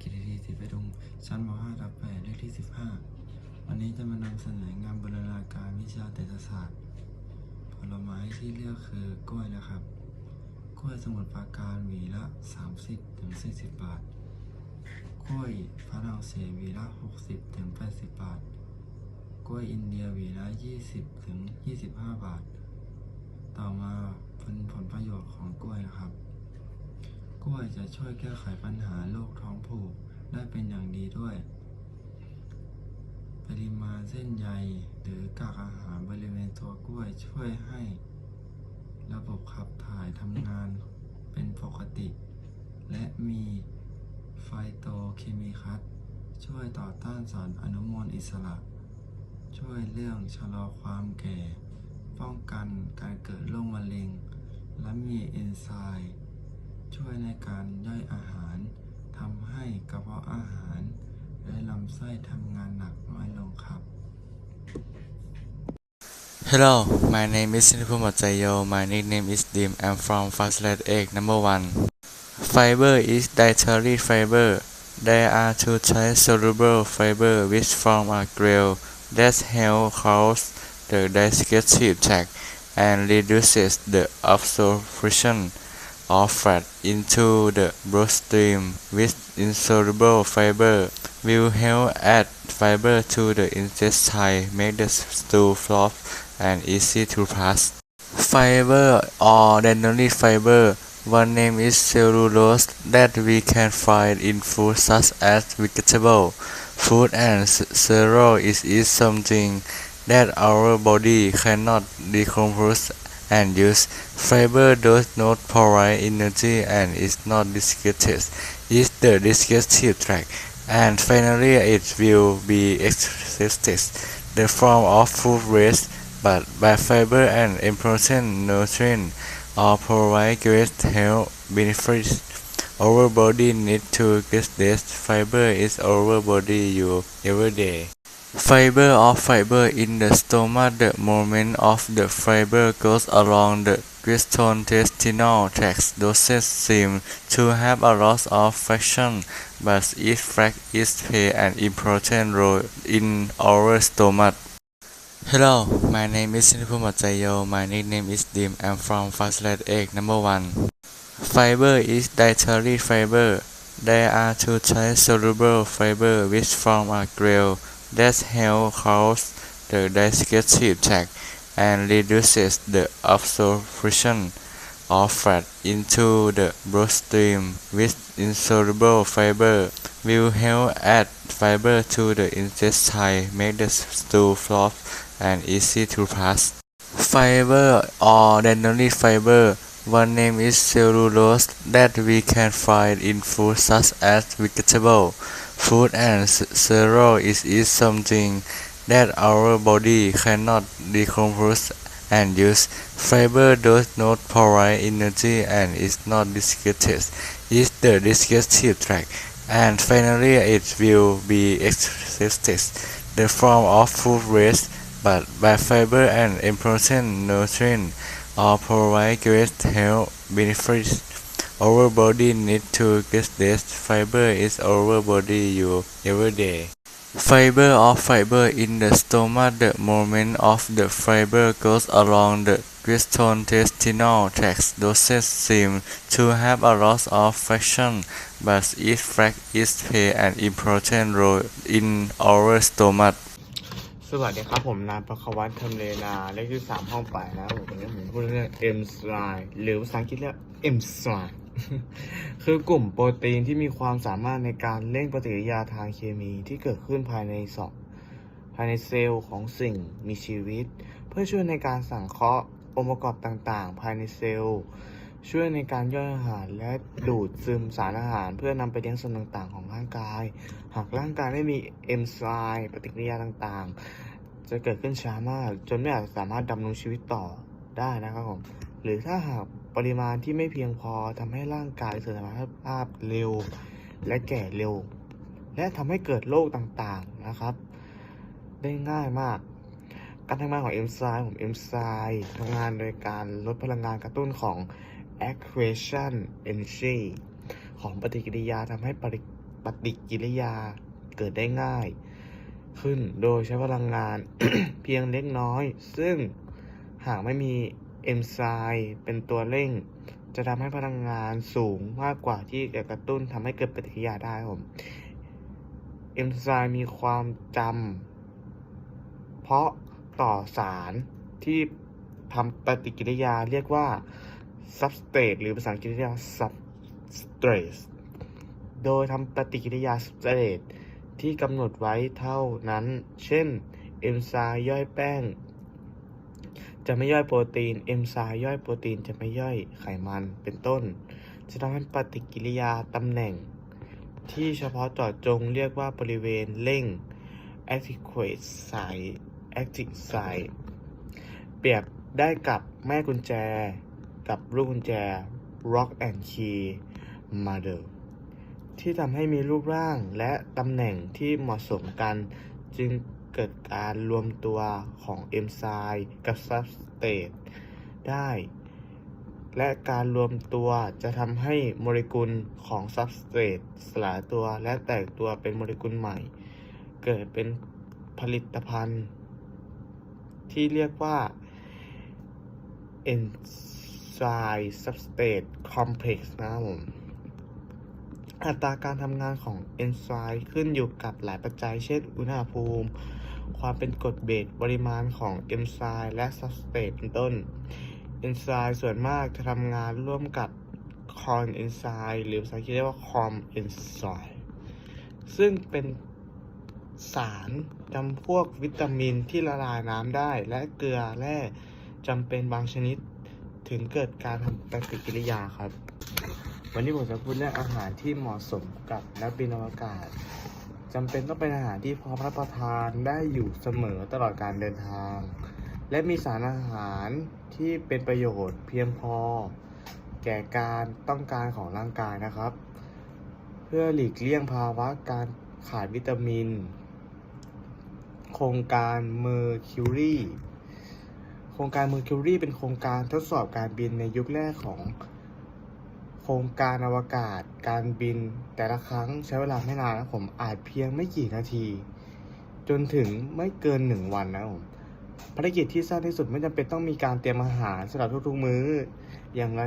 กิติสิทธิประดุงชั้นม .5 ทับ8เลขที่ 15 วันนี้จะมานำเสนองานบูรณาการวิชาเศรษฐศาสตร์ ผลไม้ที่เลือกคือกล้วยนะครับ กล้วยสมุทรปราการหวีละ 30ถึง40 บาท กล้วยฝรั่งเศสหวีละ 60ถึง80 บาท กล้วยอินเดียหวีละ 20ถึง25 บาท ต่อมาเป็นผลประโยชน์ของกล้วยนะครับ กล้วยจะช่วยแก้ไขปัญหาโรคท้องผูกได้เป็นอย่างดีด้วย ปริมาณเส้นใยหรือกากอาหารบริเวณตัวกล้วยช่วยให้ ระบบขับถ่ายทำงานเป็นปกติ และมีไฟโตเคมีคัสช่วยต่อต้านสารอนุมูลอิสระ ช่วยเรื่องชะลอความแก่ ป้องกันการเกิดโรคมะเร็ง และมีเอนไซม์ ช่วยในการย่อยอาหารทำให้กระเพาะอาหาร และลำไส้ทำงานหนักน้อยลงครับ Hello, my name is Nipumajayo My nickname is Dim. I'm from Fastlet Egg number 1. Fiber is dietary fiber. There are two types soluble fiber which form a gel that help close the digestive tract and reduces the absorption of fat into the bloodstream with insoluble fiber will help add fiber to the intestine make the stool soft and easy to pass. Fiber or dendritic fiber one name is cellulose that we can find in food such as vegetable, fruit and cereal is, is something that our body cannot decompose and use. Fiber does not provide energy and is not digested in the digestive tract. And finally, it will be excreted the form of food waste, but by fiber and important nutrients or provide great health benefits. Our body need to get this fiber is our body you every day. Fiber or fiber in the stomach the movement of the fiber goes along the gastrointestinal tract doses seem to have a loss of fraction but each frac is play an important role in our stomach Hello, my name is Sinipur Matsayo. My nickname is Dim. I'm from Fastlet Egg number 1. Fiber is dietary fiber. There are two types soluble fiber which form a gel that help close the digestive tract and reduces the absorption of fat into the bloodstream with insoluble fiber will help add fiber to the intestine make the stool soft and easy to pass. Fiber or dendritic fiber one name is cellulose that we can find in food such as vegetable, fruit and cereal is, is something that our body cannot decompose and use. Fiber does not provide energy and is not digested It's the digestive tract. And finally, it will be excreted the form of food waste, but by fiber and important nutrients or provide great health benefits. Our body need to get this fiber is our body you every day. Fiber or fiber in the stomach the movement of the fiber goes along the gastrointestinal tract doses seem to have a loss of fraction but each frac is play an important role in our stomach สวัสดีครับผมนายประควัตทำเลนาเลขที่สามห้องแปดนะครับผมวันนี้ผมพูดเรื่อง M slide หรือภาษาอังกฤษเรียก M slide คือกลุ่มโปรตีนที่มีความสามารถในการเร่งปฏิกิริยาทางเคมีที่เกิดขึ้นภายในสองภายในเซลล์ของสิ่งมีชีวิต เพื่อช่วยในการสังเคราะห์องค์ประกอบต่างๆ ภายในเซลล์ ช่วยในการย่อยอาหารและดูดซึมสารอาหาร เพื่อนำไปเลี้ยงส่วนต่างๆ ของร่างกาย หากร่างกายไม่มีเอนไซม์ปฏิกิริยาต่างๆ จะเกิดขึ้นช้ามาก จนไม่อาจสามารถดำรงชีวิตต่อได้นะครับผมหรือถ้าหาก ปริมาณที่ไม่เพียงพอทำให้ร่างกายเสื่อมสมรรถภาพเร็ว และแก่เร็ว และทำให้เกิดโรคต่างๆนะครับ ได้ง่ายมาก การทำงานของเอนไซม์ของเอนไซม์ทำงานโดยการลดพลังงานกระตุ้นของ accretion energy ของปฏิกิริยาทำให้ปริปฏิกิริยาเกิดได้ง่าย ขึ้นโดยใช้พลังงานเพียงเล็กน้อย ซึ่งหากไม่มี เอนไซม์เป็นตัวเร่ง จะทำให้พลังงานสูงมากกว่าที่จะกระตุ้นทำให้เกิดปฏิกิริยาได้ครับผมเอนไซม์มีความจำเพราะต่อสารที่ทำปฏิกิริยาเรียกว่า substrate หรือภาษาอังกฤษเรียกว่า substrate โดยทำปฏิกิริยา substrate ที่กำหนดไว้เท่านั้น เช่น เอนไซม์ย่อยแป้ง จะไม่ย่อยโปรตีน เอนไซม์ย่อยโปรตีนจะไม่ย่อยไขมันเป็นต้น จะทำให้ปฏิกิริยาตำแหน่ง ที่เฉพาะเจาะจงเรียกว่าบริเวณเร่ง activate site active site เปรียบได้กับแม่กุญแจ กับลูกกุญแจ rock and key mother ที่ทำให้มีรูปร่างและตำแหน่งที่เหมาะสมกันจึง เกิดการรวมตัวของเอนไซม์กับซับสเตตได้ และการรวมตัวจะทำให้โมเลกุลของซับสเตตสลายตัวและแตกตัวเป็นโมเลกุลใหม่ เกิดเป็นผลิตภัณฑ์ ที่เรียกว่า enzyme substrate complex นะครับผมอัตราการทำงานของเอนไซม์ขึ้นอยู่กับหลายปัจจัย เช่น อุณหภูมิ ความเป็นกรดเบสปริมาณของเอนไซม์และซับสเตตเป็นต้น เอนไซม์ส่วนมากจะทำงานร่วมกับคอนเอนไซม์หรือภาษาอังกฤษเรียกว่าคอมเอนไซม์ซึ่งเป็นสารจำพวกวิตามินที่ละลายน้ำได้ และเกลือแร่จำเป็นบางชนิดถึงเกิดการทำปฏิกิริยาครับ วันนี้ผมจะพูดเรื่องอาหารที่เหมาะสมกับนักบินอวกาศ จำเป็นต้องเป็นอาหารที่พร้อมรับประทานได้อยู่เสมอตลอดการเดินทาง และมีสารอาหารที่เป็นประโยชน์เพียงพอ แก่การต้องการของร่างกายนะครับ เพื่อหลีกเลี่ยงภาวะการขาดวิตามิน โครงการ Mercury โครงการ Mercury เป็นโครงการทดสอบการบินในยุคแรกของ ครงการอวกาศ การบิน แต่ละครั้งใช้เวลาไม่นานนะผมอาจเพียงไม่กี่นาที จนถึงไม่เกินหนึ่งวันนะผมภารกิจที่สั้นที่สุดไม่จำเป็นต้องมีการเตรียมอาหารสำหรับทุกๆมื้อ อย่างไร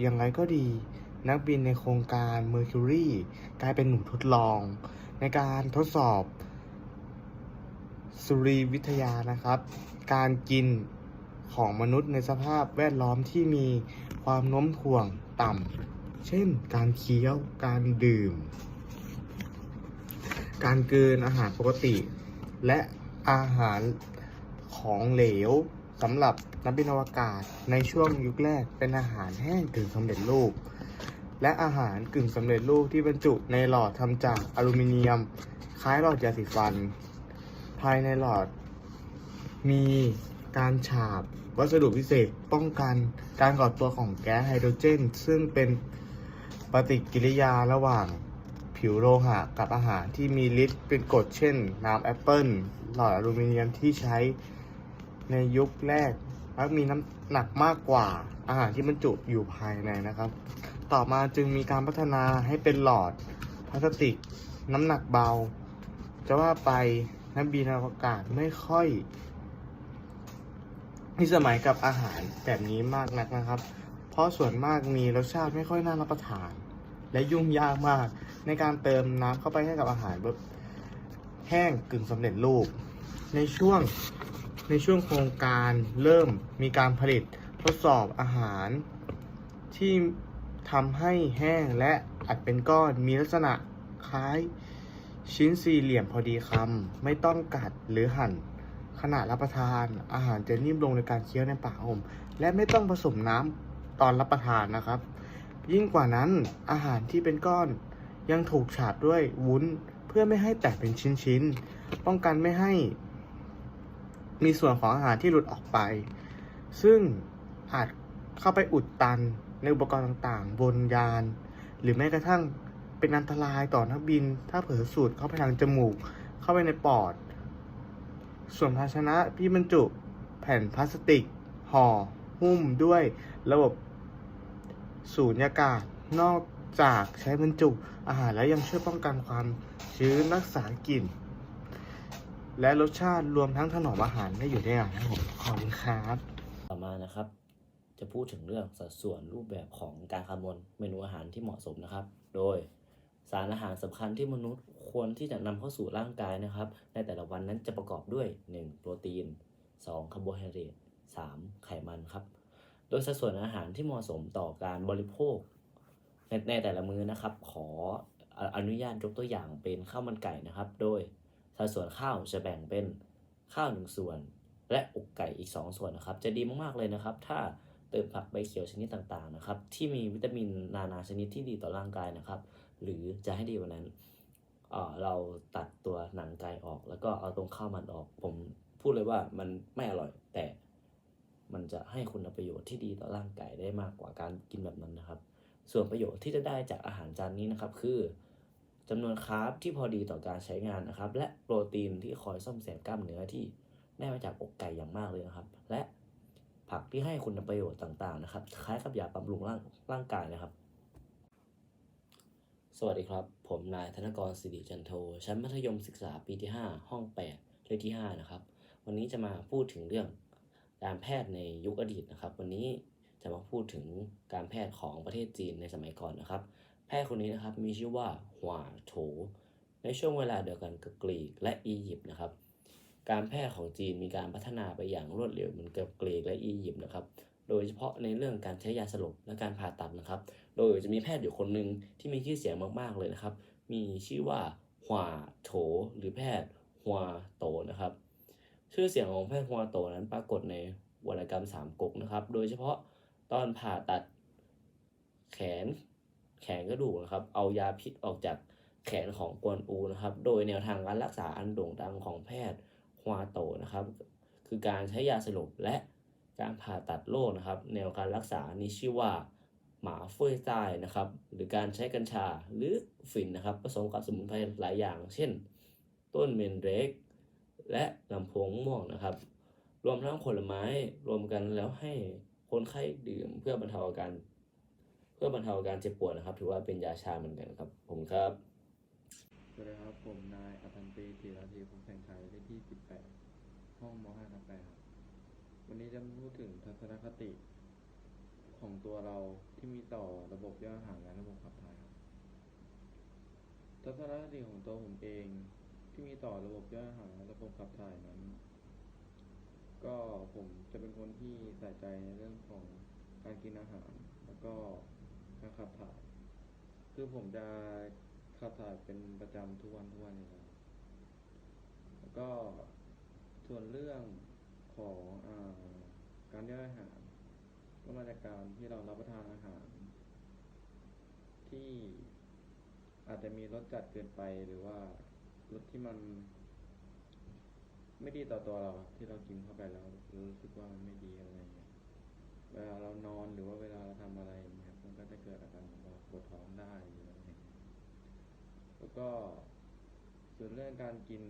อย่างไรก็ดี นักบินในโครงการ Mercury กลายเป็นหนูทดลอง ในการทดสอบ สุริวิทยานะครับ การกินของมนุษย์ในสภาพแวดล้อมที่มี ความโน้มถ่วงต่ำ เช่น การเคี้ยว การดื่ม การเกินอาหารปกติ และอาหารของเหลวสำหรับนักบินอวกาศในช่วงยุคแรกเป็นอาหารแห้งกึ่งสำเร็จรูป และอาหารกึ่งสำเร็จรูปที่บรรจุในหลอดทำจากอลูมิเนียม คล้ายหลอดยาสีฟัน ภายในหลอดมี การฉาบ วัสดุพิเศษป้องกันการก่อตัวของแก๊สไฮโดรเจน ซึ่งเป็นปฏิกิริยาระหว่างผิวโลหะกับอาหารที่มีฤทธิ์เป็นกรดเช่น น้ำแอปเปิลหลอดอลูมิเนียมที่ใช้ในยุคแรกมักมีน้ำหนักมากกว่าอาหารที่บรรจุอยู่ภายในนะครับ ต่อมาจึงมีการพัฒนาให้เป็นหลอดพลาสติก น้ำหนักเบา จะว่าไปนักบินอวกาศไม่ค่อย มีสมัยกับอาหารแบบนี้มากนักนะครับ เพราะส่วนมากมีรสชาติไม่ค่อยน่ารับประทาน และยุ่งยากมาก ในการเติมน้ำเข้าไปให้กับอาหารแบบแห้งกึ่งสำเร็จรูป ในช่วงในช่วงโครงการเริ่มมีการผลิตทดสอบอาหารที่ทำให้แห้งและอัดเป็นก้อนมีลักษณะคล้ายชิ้นสี่เหลี่ยมพอดีคำไม่ต้องกัดหรือหั่น ขณะรับประทานอาหารจะนิ่มลงในการเคี้ยวในปากผม และไม่ต้องผสมน้ำตอนรับประทานนะครับ ยิ่งกว่านั้นอาหารที่เป็นก้อนยังถูกฉาบด้วยวุ้นเพื่อไม่ให้แตกเป็นชิ้นๆป้องกันไม่ให้ มีส่วนของอาหารที่หลุดออกไป ซึ่งอาจเข้าไปอุดตันในอุปกรณ์ต่างๆ บนยาน หรือแม้กระทั่งเป็นอันตรายต่อนักบิน ถ้าเผลอสูดเข้าไปทางจมูก เข้าไปในปอด ส่วนภาชนะที่บรรจุแผ่นพลาสติกห่อหุ้มด้วยระบบสูญญากาศ นอกจากใช้บรรจุอาหารแล้วยังช่วยป้องกันความชื้นรักษากลิ่น และรสชาติรวมทั้งถนอมอาหารได้อยู่ได้อย่างนะผมขอบคุณครับต่อมานะครับ จะพูดถึงเรื่องสัดส่วนรูปแบบของการคำนวณเมนูอาหารที่เหมาะสมนะครับ โดยสารอาหารสำคัญที่มนุษย์ ควรที่จะนำเข้าสู่ร่างกายนะครับ ในแต่ละวันนั้นจะประกอบด้วย 1. โปรตีน 2. คาร์โบไฮเดรต 3. ไขมันครับ โดยสัดส่วนอาหารที่เหมาะสมต่อการบริโภค ในในแต่ละมื้อนะครับ ขออนุญาตยกตัวอย่างเป็นข้าวมันไก่นะครับ โดยสัดส่วนข้าวจะแบ่งเป็นข้าวหนึ่งส่วน และอกไก่อีก 2 ส่วนนะครับ จะดีมากๆเลยนะครับ ถ้าเติมผักใบเขียวชนิดต่างๆนะครับ ที่มีวิตามินนานาชนิดที่ดีต่อร่างกายนะครับ หรือจะให้ดีกว่านั้น เราตัดตัวหนังไก่ออก แล้วก็เอาตรงข้าวมันออก ผมพูดเลยว่ามันไม่อร่อย แต่มันจะให้คุณประโยชน์ที่ดีต่อร่างกายได้มากกว่าการกินแบบนั้นนะครับ ส่วนประโยชน์ที่จะได้จากอาหารจานนี้นะครับ คือจำนวนคาร์บที่พอดีต่อการใช้งานนะครับ และโปรตีนที่คอยซ่อมแซมกล้ามเนื้อที่ได้มาจากอกไก่อย่างมากเลยนะครับ และผักที่ให้คุณประโยชน์ต่างๆนะครับ คล้ายกับยาบำรุงร่างร่างกายนะครับ สวัสดีครับ ผมนายธนกรสิริจันโท ชั้นมัธยมศึกษาปีที่ 5 ห้อง 8 เลขที่ 5 นะครับ วันนี้จะมาพูดถึงเรื่องการแพทย์ในยุคอดีตนะครับ วันนี้จะมาพูดถึงการแพทย์ของประเทศจีนในสมัยก่อนนะครับ แพทย์คนนี้นะครับมีชื่อว่าหวาโถ ในช่วงเวลาเดียวกันกับกรีกและอียิปต์นะครับ การแพทย์ของจีนมีการพัฒนาไปอย่างรวดเร็วเหมือนกับกรีกและอียิปต์นะครับ โดยเฉพาะในเรื่องการใช้ยาสลบและการผ่าตัดนะครับ โดยจะมีแพทย์อยู่คนหนึ่งที่มีชื่อเสียงมากๆเลยนะครับ มีชื่อว่าหวาโถ หรือแพทย์หวาโตนะครับ ชื่อเสียงของแพทย์หวาโตนั้นปรากฏในวรรณกรรมสามก๊กนะครับ โดยเฉพาะตอนผ่าตัดแขนแขนกระดูกนะครับ เอายาพิษออกจากแขนของกวนอูนะครับ โดยแนวทางการรักษาอันโด่งดังของแพทย์ฮวาโตนะครับ คือการใช้ยาสลบและ การผ่าตัดโรคนะครับ แนวการรักษานี้ชื่อว่า หมาเฟยใต้นะครับ หรือการใช้กัญชาหรือฝิ่นนะครับผสมกับสมุนไพรหลายอย่าง เช่น ต้นเมนเรก และลำโพงม่วงนะครับ รวมทั้งผลไม้รวมกันแล้วให้คนไข้ดื่มเพื่อบรรเทาอาการ เพื่อบรรเทาอาการเจ็บปวดนะครับ ถือว่าเป็นยาชาเหมือนกันครับ ผมครับสวัสดีครับ ผมนายอัตันตีธีรธีพงแสงชัยเลขที่ 18 ห้องม5ทับ8ครับ วันนี้จะพูดถึงทัศนคติของตัวเราที่มีต่อระบบย่อยอาหารและระบบขับถ่ายครับทัศนคติของตัวผมเองที่มีต่อระบบย่อยอาหารและระบบขับถ่ายนั้น ก็ผมจะเป็นคนที่ใส่ใจในเรื่องของการกินอาหาร แล้วก็การขับถ่าย คือผมจะขับถ่ายเป็นประจำทุกวันทุกวันอยู่แล้วแล้วก็ส่วนเรื่อง ของอการย่อยอาหารก็มาจากการที่เรารับประทานอาหาร ที่อาจจะมีรสจัดเกินไปหรือว่ารสที่มันไม่ดีต่อตัวเราที่เรากินเข้าไปแล้วรู้สึกว่ามันไม่ดีอะไรเงี้ยเวลาเรานอนหรือว่าเวลาเราทำอะไรเงี้ยมันก็จะเกิดอาการว่าปวดท้องได้ออะไรอย่างเงี้ยแล้วก็ส่วนเรื่องการกิน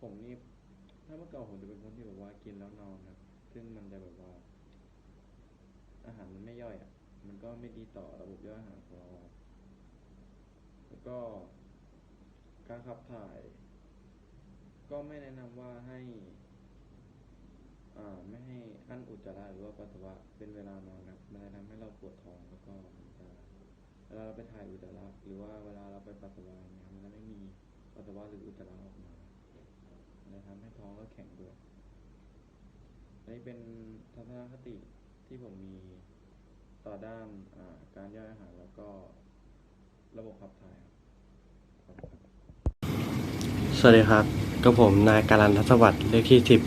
ผมนี่ ถ้าเมื่อก่อนผมจะเป็นคนที่แบบว่ากินแล้วนอนครับ ซึ่งมันจะแบบว่า อาหารมันไม่ย่อยอะ มันก็ไม่ดีต่อระบบย่อยอาหารของเราแล้วก็การขับถ่าย ก็ไม่แนะนำว่าให้ อ่า ไม่ให้อั้นอุจจาระหรือว่าปัสสาวะเป็นเวลานอนครับ มันจะทำให้เราปวดท้องแล้วก็มันจะเวลาเราไปถ่ายอุจจาระหรือว่าเวลาเราไปปัสสาวะเงี้ยมันจะไม่มีปัสสาวะหรืออุจจาระออกมา จะทำให้ท้องก็แข็งด้วยอันนี้เป็นทัศนคติที่ผมมีต่อด้านาการย่อยอาหารแล้วก็ระบบขับถ่ายครับขอบคุณครับสวัสดีครับกับผมนายการันทัศวัตรเลขที่สิบ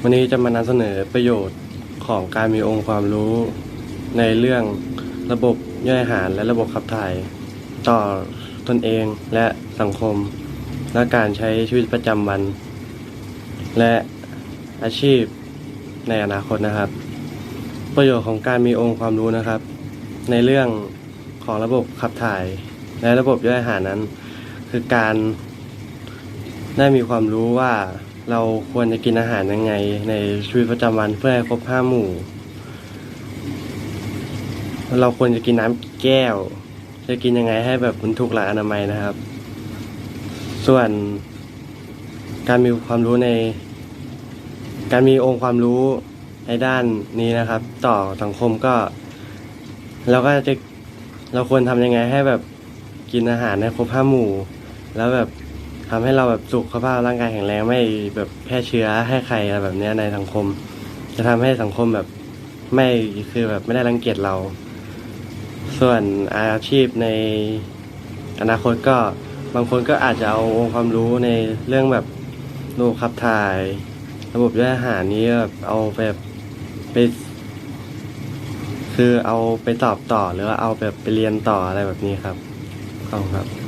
วันนี้จะมานำเสนอประโยชน์ของการมีองค์ความรู้ในเรื่องระบบย่อยอาหารและระบบขับถ่าย ต่อตนเองและสังคม และการใช้ชีวิตประจำวัน และอาชีพในอนาคตนะครับ ประโยชน์ของการมีองค์ความรู้นะครับ ในเรื่องของระบบขับถ่าย และระบบย่อยอาหารนั้น คือการได้มีความรู้ว่าเราควรจะกินอาหารยังไง ในชีวิตประจำวันเพื่อให้ครบห้าหมู่ เราควรจะกินน้ำกี่แก้ว จะกินยังไงให้แบบมันถูกหลักอนามัยนะครับ ส่วน การมีความรู้ใน การมีองค์ความรู้ในด้านนี้นะครับ ต่อสังคมก็เราก็จะเราควรทำยังไงให้แบบกินอาหารในครบห้าหมู่ แล้วแบบทำให้เราแบบสุขภาพร่างกายแข็งแรงไม่แบบแพร่เชื้อให้ใครอะไรแบบเนี้ยในสังคม จะทำให้สังคมแบบไม่คือแบบไม่ได้รังเกียจเรา ส่วนอาชีพในอนาคตก็บางคนก็อาจจะเอาองค์ความรู้ในเรื่องแบบ ระบบขับถ่าย ระบบย่อยอาหารนี้แบบเอาแบบไป คือเอาไปตอบต่อหรือว่าเอาแบบไปเรียนต่ออะไรแบบนี้ครับขอบคุณครับ